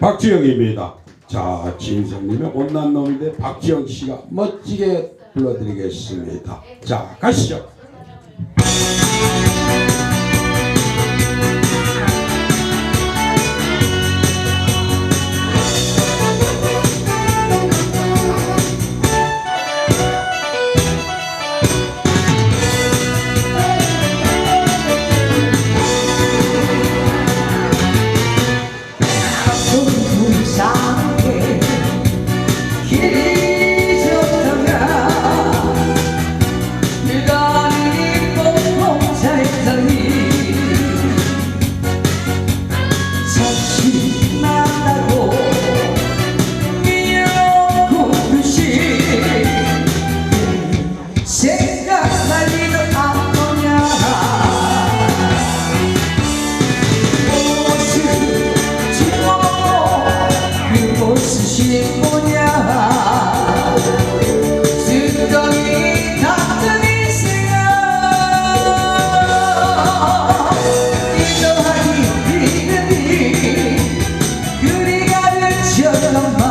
박지영입니다. 자, 진성님의 못난 놈인데 박지영 씨가 멋지게 불러드리겠습니다. 자, 가시죠. 사랑